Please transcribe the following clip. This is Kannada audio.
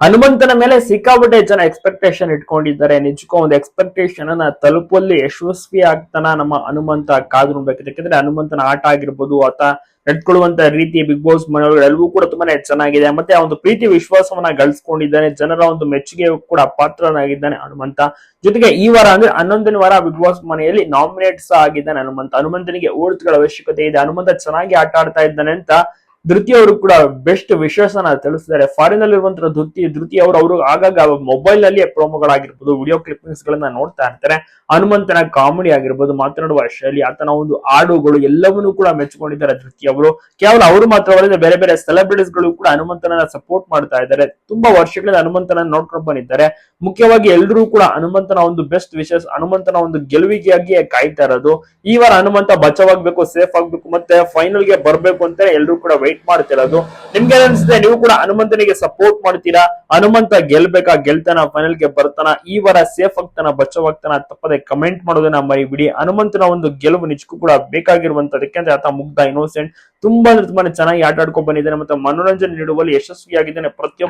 ಹನುಮಂತನ ಮೇಲೆ ಸಿಕ್ಕಾಪಟ್ಟೆ ಜನ ಎಕ್ಸ್ಪೆಕ್ಟೇಷನ್ ಇಟ್ಕೊಂಡಿದ್ದಾರೆ. ನಿಜಕ್ಕೂ ಒಂದು ಎಕ್ಸ್ಪೆಕ್ಟೇಷನ್ ಅನ್ನ ತಲುಪುವಲ್ಲಿ ಯಶಸ್ವಿ ಆಗ್ತಾನ ನಮ್ಮ ಹನುಮಂತ ಕಾದು ನೋಡ್ಬೇಕು. ಯಾಕಂದ್ರೆ ಹನುಮಂತನ ಆಟ ಆಗಿರ್ಬೋದು, ಆತ ನಡ್ಕೊಳ್ಳುವಂತ ರೀತಿ, ಬಿಗ್ ಬಾಸ್ ಮನೆಯೊಳಗೆ ಎಲ್ಲವೂ ಕೂಡ ತುಂಬಾನೇ ಚೆನ್ನಾಗಿದೆ. ಮತ್ತೆ ಒಂದು ಪ್ರೀತಿ ವಿಶ್ವಾಸವನ್ನ ಗಳಿಸ್ಕೊಂಡಿದ್ದಾನೆ. ಜನರ ಒಂದು ಮೆಚ್ಚುಗೆ ಕೂಡ ಪಾತ್ರನಾಗಿದ್ದಾನೆ ಹನುಮಂತ. ಜೊತೆಗೆ ಈ ವಾರ ಅಂದ್ರೆ ಹನ್ನೊಂದನೇ ವಾರ ಬಿಗ್ ಬಾಸ್ ಮನೆಯಲ್ಲಿ ನಾಮಿನೇಟ್ ಸಹ ಆಗಿದ್ದಾನೆ ಹನುಮಂತ. ಹನುಮಂತನಿಗೆ ಓಡ್ತುಗಳ ಅವಶ್ಯಕತೆ ಇದೆ. ಹನುಮಂತ ಚೆನ್ನಾಗಿ ಆಟ ಆಡ್ತಾ ಇದ್ದಾನೆ ಅಂತ ಧೃತಿ ಅವರು ಕೂಡ ಬೆಸ್ಟ್ ವಿಶ್ವಾಸನ ತಿಳಿಸಿದ್ದಾರೆ. ಫಾರಿನ್ ಅಲ್ಲಿ ಇರುವಂತಹ ಧೃತಿ ಧೃತಿ ಅವರು ಅವರು ಆಗಾಗ ಮೊಬೈಲ್ನಲ್ಲಿ ಪ್ರೋಮೋಗಳಾಗಿರ್ಬೋದು ವಿಡಿಯೋ ಕ್ಲಿಪ್ಪಿಂಗ್ಸ್ ಗಳನ್ನ ನೋಡ್ತಾ ಇರ್ತಾರೆ. ಹನುಮಂತನ ಕಾಮಿಡಿ ಆಗಿರ್ಬೋದು, ಮಾತನಾಡುವ ಶೈಲಿ, ಆತನ ಒಂದು ಹಾಡುಗಳು ಎಲ್ಲವನ್ನೂ ಕೂಡ ಮೆಚ್ಚಿಕೊಂಡಿದ್ದಾರೆ ಧೃತಿ ಅವರು. ಕೇವಲ ಅವರು ಮಾತ್ರವಲ್ಲದೆ ಬೇರೆ ಬೇರೆ ಸೆಲೆಬ್ರಿಟೀಸ್ಗಳು ಕೂಡ ಹನುಮಂತನ ಸಪೋರ್ಟ್ ಮಾಡ್ತಾ ಇದ್ದಾರೆ. ತುಂಬಾ ವರ್ಷಗಳಿಂದ ಹನುಮಂತನ ನೋಡ್ಕೊಂಡು ಬಂದಿದ್ದಾರೆ. ಮುಖ್ಯವಾಗಿ ಎಲ್ಲರೂ ಕೂಡ ಹನುಮಂತನ ಒಂದು ಬೆಸ್ಟ್ ವಿಶೇಷ ಹನುಮಂತನ ಒಂದು ಗೆಲುವಿಗಾಗಿ ಕಾಯ್ತಾ ಇರೋದು. ಈ ವಾರ ಹನುಮಂತ ಬಚಾವಾಗ್ಬೇಕು ಸೇಫ್ ಆಗ್ಬೇಕು, ಮತ್ತೆ ಫೈನಲ್ಗೆ ಬರ್ಬೇಕು ಅಂತ ಎಲ್ಲರೂ ಕೂಡ ವೈಟ್ ಮಾಡ್ತಿರೋದು ನಿಮ್ಗೆ ಅನಿಸುತ್ತೆ ನೀವು ಕೂಡ ಹನುಮಂತನಿಗೆ ಸಪೋರ್ಟ್ ಮಾಡ್ತೀರಾ? ಹನುಮಂತ ಗೆಲ್ಬೇಕಾ? ಗೆಲ್ತಾನ? ಫೈನಲ್ಗೆ ಬರ್ತಾನ? ಈ ವಾರ ಸೇಫ್ ಆಗ್ತಾನ? ಬಚ್ಚವಾಗ್ತಾನ ತಪ್ಪದೆ ಕಮೆಂಟ್ ಮಾಡೋದನ್ನ ಮರಿಬಿಡಿ. ಹನುಮಂತನ ಒಂದು ಗೆಲುವು ನಿಜಕ್ಕೂ ಕೂಡ ಬೇಕಾಗಿರುವಂತದ್ದು. ಅಂದ್ರೆ ಆತ ಮುಗ್ಧ ಇನ್ನೋಸೆಂಟ್ ತುಂಬಾ ಅಂದ್ರೆ ತುಂಬಾನೇ ಚೆನ್ನಾಗಿ ಆಟ ಆಡ್ಕೊಂಡ್ ಬಂದಿದ್ದಾನೆ. ಮತ್ತೆ ಮನೋರಂಜನೆ ನೀಡುವಲ್ಲಿ ಯಶಸ್ವಿಯಾಗಿದ್ದಾನೆ ಪ್ರತಿಯೊಬ್ಬರು